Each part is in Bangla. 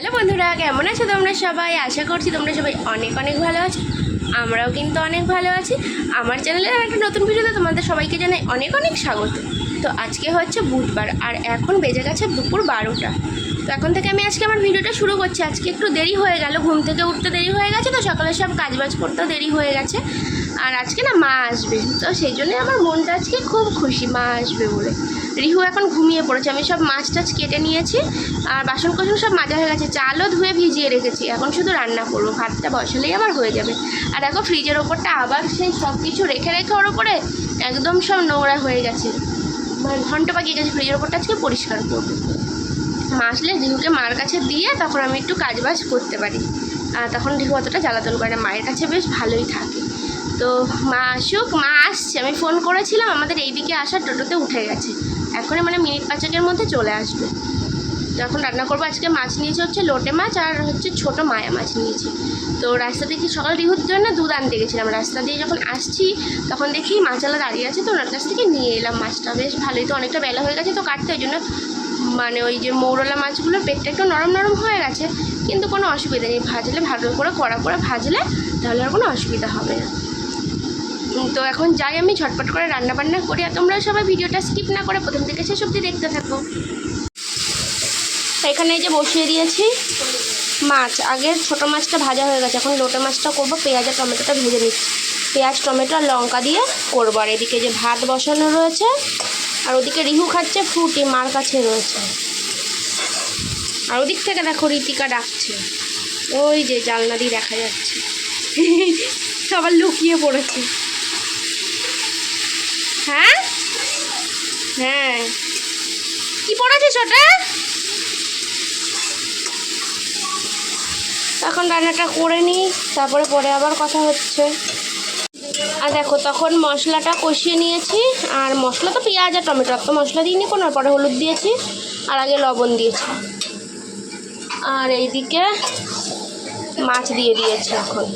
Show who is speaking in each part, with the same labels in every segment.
Speaker 1: হ্যালো বন্ধুরা, কেমন আছো তোমরা সবাই? আশা করছি তোমরা সবাই অনেক অনেক ভালো আছো। আমরাও কিন্তু অনেক ভালো আছি। আমার চ্যানেলের একটা নতুন ভিডিওতে তোমাদের সবাইকে জানাই অনেক অনেক স্বাগত। তো আজকে হচ্ছে বুধবার, আর এখন বেজে গেছে দুপুর বারোটা। তো এখন থেকে আমি আজকে আমার ভিডিওটা শুরু করছি। আজকে একটু দেরি হয়ে গেল, ঘুম থেকে উঠতে দেরি হয়ে গেছে, তো সকালে সব কাজবাজ করতেও দেরি হয়ে গেছে। আর আজকে না মা আসবে, তো সেই জন্যে আমার মনটা আজকে খুব খুশি, মা আসবে বলে। রিহু এখন ঘুমিয়ে পড়েছে। আমি সব মাছ টাছ কেটে নিয়েছি, আর বাসন কোসন সব মাজা হয়ে গেছে। চালও ধুয়ে ভিজিয়ে রেখেছি। এখন শুধু রান্না করব। ভাতটা বসালেই আমার হয়ে যাবে। আর দেখো, ফ্রিজের ওপরটা আবার সেই সব কিছু রেখে রেখে ওর ওপরে একদম সব নোংরা হয়ে গেছে। মানে ঘণ্টা পাকিয়ে গেছে। ফ্রিজের ওপরটা আজকে পরিষ্কার করব। মা আসলে রিহুকে মার কাছে দিয়ে তখন আমি একটু কাজবাজ করতে পারি। আর তখন রিহু অতটা জ্বালাতন করে মায়ের কাছে বেশ ভালোই থাকে। তো মা আসুক, মা আসছে। আমি ফোন করেছিলাম, আমাদের এইদিকে আসার টোটোতে উঠে গেছে। এখনই মানে মিনিট পাঁচেকের মধ্যে চলে আসবে। তো এখন রান্না করব আজকে মাছ নিয়েছি হচ্ছে লোটে মাছ আর হচ্ছে ছোটো মায়া মাছ নিয়েছি। তো রাস্তা দেখি সকাল রিহুর জন্য দুধ আনতে গেছিলাম। রাস্তা দিয়ে যখন আসছি তখন দেখি মাছালা দাঁড়িয়ে আছে তো ওনার কাছ থেকে নিয়ে এলাম মাছটা। বেশ ভালোই তো অনেকটা বেলা হয়ে গেছে তো কাটতে ওই জন্য মানে ওই যে মৌরলা মাছগুলোর পেটটা একটু নরম নরম হয়ে গেছে। কিন্তু কোনো অসুবিধা নেই। ভাজলে ভালো করে কড়া করে ভাজলে তাহলে আর কোনো অসুবিধা হবে না। তো এখন যাই আমি, ঝটপট করে রান্না বান্না করি আর তোমরা সবাই ভিডিওটা স্কিপ না করে প্রথম থেকে শেষ অবধি দেখতে থাকো। এখানে এই যে বসিয়ে দিয়েছি মাছ। আগের ছোটো মাছটা ভাজা হয়ে গেছে, এখন লোটা মাছটা করব, পেঁয়াজ আর টমেটোটা ভেজে নিচ্ছি। পেঁয়াজ, টমেটো আর লঙ্কা দিয়ে করব। আর এদিকে যে ভাত বসানো রয়েছে, আর ওদিকে রিহু খাচ্ছে, ফ্রুটি মার কাছে রয়েছে। আর ওদিক থেকে দেখো রীতিকা ডাকছে। ওই যে জালনা দিয়ে দেখা যাচ্ছে। সবার লুকিয়ে পড়েছে। হ্যাঁ? হ্যাঁ। কি পড়েছিস ওটা? এখন রান্নাটা করে নিই, তারপরে পরে আবার কথা হচ্ছে। আর দেখো, তখন মশলাটা কষিয়ে নিয়েছি, আর মশলা তো পেঁয়াজ আর টমেটো তো মশলা দিইনি কোনো পরে হলুদ দিয়েছি, আর আগে লবণ দিয়েছি। আর এইদিকে মাছ দিয়ে দিয়েছি এখন।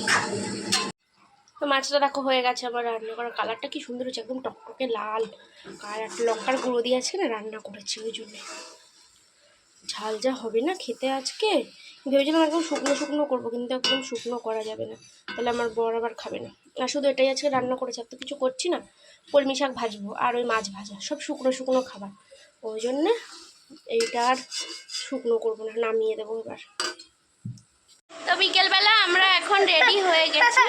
Speaker 1: তো মাছটা দেখো হয়ে গেছে আমার রান্না করার কালারটা কি সুন্দর হচ্ছে, একদম টকটকে লাল। আর একটা লঙ্কার গুঁড়ো দিয়ে আছে না, রান্না করেছি ওই জন্যে। ঝাল যা হবে না খেতে আজকে। ভেবেছিলাম একদম শুকনো শুকনো করব, কিন্তু একদম শুকনো করা যাবে না। তাহলে আমার বর আবার খাবে না। আর শুধু এটাই আজকে রান্না করেছি, আর তো কিছু করছি না। কলমি শাক ভাজবো আর ওই মাছ ভাজা, সব শুকনো শুকনো খাবার। ওই জন্যে এইটা আর শুকনো করব না, নামিয়ে দেবো এবার। তো বিকেলবেলা আমরা এখন রেডি হয়ে গেছি।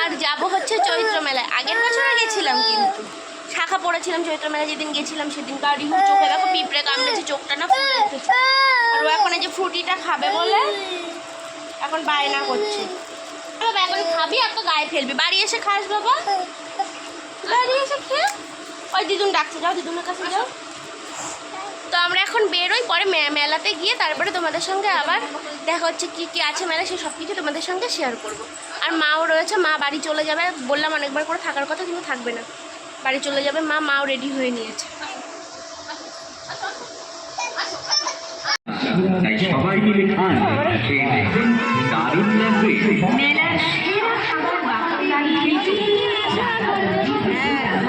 Speaker 1: আর যাব হচ্ছে চৈত্র মেলায়। আগের বছরে গেছিলাম কিন্তু। শাখা পড়েছিলাম চৈত্র মেলায়, যেদিন গেছিলাম সেদিন গাড়ি চোখে। দেখো পিঁপড়ে কামড়েছে, চোখটা না ফুলে উঠেছে। আর ও এখন এই যে ফ্রুটিটা খাবে বলে এখন বায়না করছে। বাবা, এখন খাবি, আর তো গায়ে ফেলবি। বাড়ি এসে খাস বাবা। বাড়ি এসে খেয়ে ওই দিদুন ডাকছে, যাও দিদুনের কাছে যাও। তো আমরা এখন বেরোই পরে মেলাতে গিয়ে তারপরে তোমাদের সঙ্গে আবার দেখা হচ্ছে কি কি আছে মেলা সে সব কিছু তোমাদের সঙ্গে শেয়ার করব। আর মাও রয়েছে মা বাড়ি চলে যাবে বললাম অনেকবার করে থাকার কথা কিন্তু থাকবে না। বাড়ি চলে যাবে মা মাও রেডি হয়ে নিয়েছে।
Speaker 2: তাই সবাই মিলে খান। খেয়ে দেখবেন দারুণ লাগবে। Thank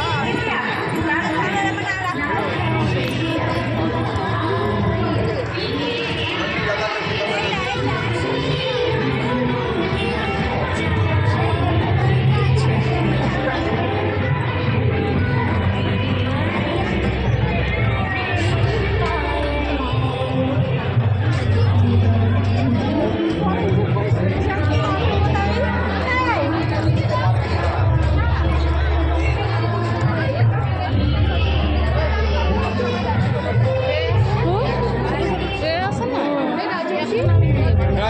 Speaker 2: you.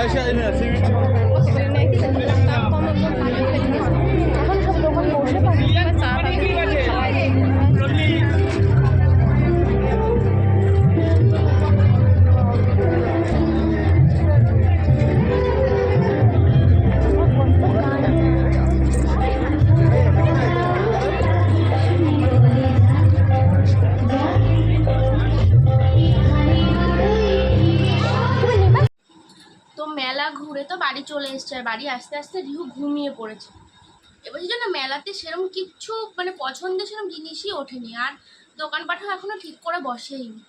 Speaker 2: তো মেলা ঘুরে তো বাড়ি চলে এসছে আর বাড়ি আস্তে আস্তে রিহু ঘুমিয়ে পড়েছে।
Speaker 1: এবছর যেন মেলাতে সেরকম কিচ্ছু মানে পছন্দের সেরকম জিনিসই ওঠেনি আর দোকানপাটও এখনও ঠিক করে বসেইনি।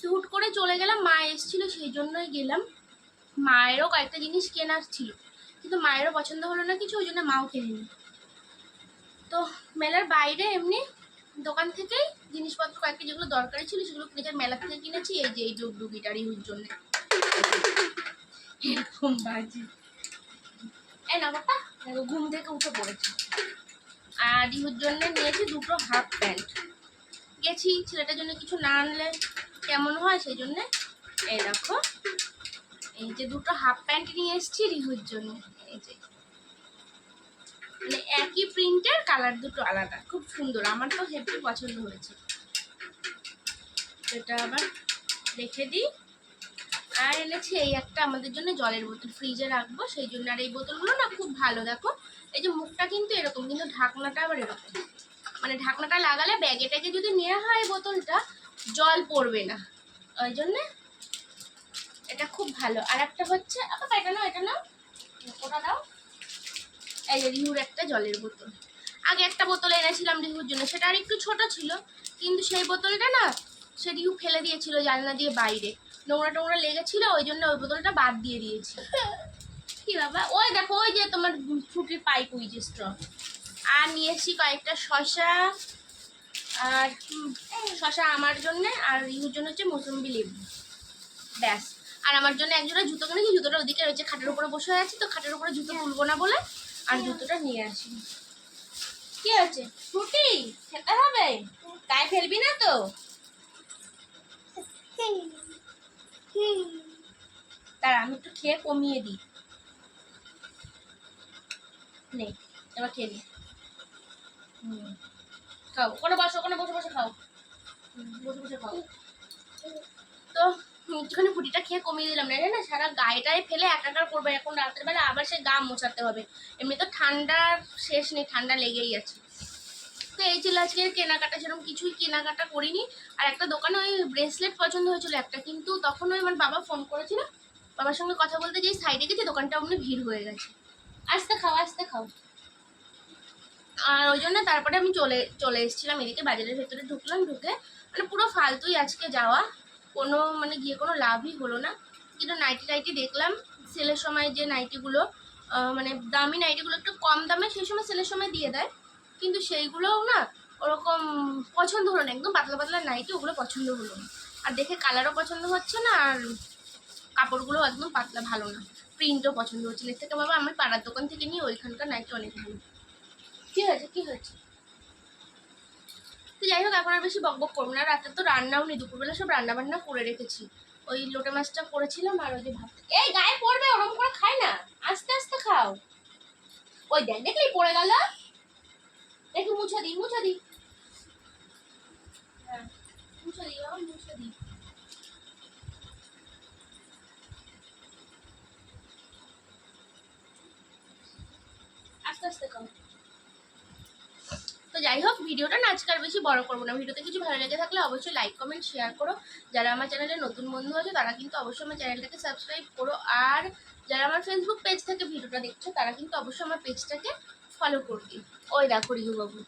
Speaker 1: হুট করে চলে গেলাম, মা এসেছিল, সেই জন্যই গেলাম। মায়েরও কয়েকটা জিনিস কেনার ছিল, কিন্তু মায়েরও পছন্দ হলো না কিছু, ওই জন্য মাও কেনেনি। তো মেলার বাইরে এমনি দোকান থেকেই জিনিসপত্র, কয়েকটা যেগুলো দরকারি ছিল, সেগুলো কিনেছে মেলা থেকে কিনেছি, এই যে এই ডুগডুগিটার ইউর জন্য। এরকম বাজি। এই না ঘুম থেকে উঠে পড়েছে। আর ইহুর জন্য নিয়েছি দুটো হাফ প্যান্ট। গেছি, ছেলেটার জন্য কিছু না আনলে কেমন হয় সেই জন্যে। এই দেখো, এই যে দুটো হাফ প্যান্ট নিয়ে এসেছি রিহুর জন্য। এই যে। মানে একই প্রিন্টের কালার দুটো আলাদা, খুব সুন্দর। আমার তো হেভি পছন্দ হয়েছে। এটা আবার রেখে দিই। আর এনেছি এই একটা আমাদের জন্য জলের বোতল ফ্রিজে রাখব, সেই জন্য আর এই বোতলগুলো না খুব ভালো, দেখো। এই যে মুখটা কিন্তু এরকম, কিন্তু ঢাকনাটা আবার এরকম। মানে ঢাকনাটা লাগালে ব্যাগে ট্যাগে যদি নেওয়া হয় বোতলটা, জল পড়বে না। ওই জন্যে এটা খুব ভালো। আর একটা হচ্ছে আবার এটা নাও এটা নাও। ওটা দাও এই যে রিহুর একটা জলের বোতল। আগে একটা বোতল এনেছিলাম রিহুর জন্য, সেটা আর একটু ছোট ছিল, কিন্তু সেই বোতলটা না সে রিহু ফেলে দিয়েছিল জানলা দিয়ে বাইরে। নোংরা টোংরা লেগেছিল ওই জন্য ওই বোতলটা বাদ দিয়ে দিয়েছি। কি বাবা ওই দেখো ওই যে তোমার ফ্রুটির পাইপ ওই যে স্ট্র আর নিয়ে এসেছি কয়েকটা শশা আর শশা আমার জন্য আর রিহুর জন্য হচ্ছে মৌসুম্বি লেবু। ব্যাস। আর আমার জন্য একজোড়া জুতো কিনেছি জুতোটা ওদিকে রয়েছে খাটের উপরে বসে আছি তো খাটের উপরে জুতো তুলবো না বলে আর জুতোটা নিয়ে আসি। কি হচ্ছে ফ্রুটি? খেতে হবে? গায়ে ফেলবি না তো? তার আমি একটু খেয়ে কমিয়ে দিই। নে, এবার খেয়ে নি। খাও। ওখানে বসো, ওখানে বসে বসে খাও। বসে বসে খাও। তো একটুখানি ফুটিটা খেয়ে কমিয়ে দিলাম। না না, সারা গায়েটায় ফেলে একাকার করবে। এখন রাতের বেলা আবার সে গা মোছাতে হবে। এমনি তো ঠান্ডার শেষ নেই, ঠান্ডা লেগেই আছে। তো এই ছিল আজকের কেনাকাটা, সেরকম কিছুই কেনাকাটা করিনি। আর একটা দোকানে ওই ব্রেসলেট পছন্দ হয়েছিল একটা, কিন্তু তখন ওই আমার বাবা ফোন করেছিল। বাবার সঙ্গে কথা বলতে যেই সাইডে গেছে, দোকানটা অমনি ভিড় হয়ে গেছে। আস্তে খাও আস্তে খাও। আর ওই জন্য তারপরে আমি চলে চলে এসেছিলাম এদিকে বাজারের ভেতরে ঢুকলাম, ঢুকে মানে পুরো ফালতুই আজকে যাওয়া। কোনো মানে গিয়ে কোনো লাভই হলো না। কিন্তু নাইটি টাইটি দেখলাম সেলের সময় যে নাইটিগুলো মানে দামি নাইটিগুলো একটু কম দামে, সেই সময় সেলের সময় দিয়ে দেয়। কিন্তু সেইগুলোও না ওরকম পছন্দ হলো না। একদম পাতলা পাতলা নাইটি, ওগুলো পছন্দ হলো না। আর দেখে কালারও পছন্দ হচ্ছে না, আর কাপড়গুলো একদম পাতলা ভালো না। প্রিন্টও পছন্দ হচ্ছে না। থেকে বাবা আমি পাড়ার দোকান থেকে নিয়ে ওইখানকার নাইটি অনেক ভালো। কী হয়েছে? কী হয়েছে? তো যাই হোক, এখন আর বেশি বকবক করব না। রাতে তো রান্নাও নেই। দুপুরবেলা সব রান্না বান্না করে রেখেছি। ওই লোটে মাছটা করেছিলাম আর ওই ভাত। এই, গায়ে পড়বে, ওরকম করে খাই না। আস্তে আস্তে খাও। ওই দেখ, দেখলি পড়ে গেল? একটু মুছে দিই মুছে দিই। হ্যাঁ মুছে দিই, বাবা, মুছে দিই। আস্তে আস্তে খাও তো যাই হোক, ভিডিওটা না আর বেশি বড় করব না। ভিডিওতে কিছু ভালো লেগে থাকলে অবশ্যই লাইক কমেন্ট শেয়ার করো। যারা আমার চ্যানেলে নতুন বন্ধু আছে, তারা কিন্তু অবশ্যই আমার চ্যানেলটাকে সাবস্ক্রাইব করো। আর যারা আমার ফেসবুক পেজ থেকে ভিডিওটা দেখছ, তারা কিন্তু অবশ্যই আমার পেজটাকে ফলো করবে। ওই দেখো রিহু বাবু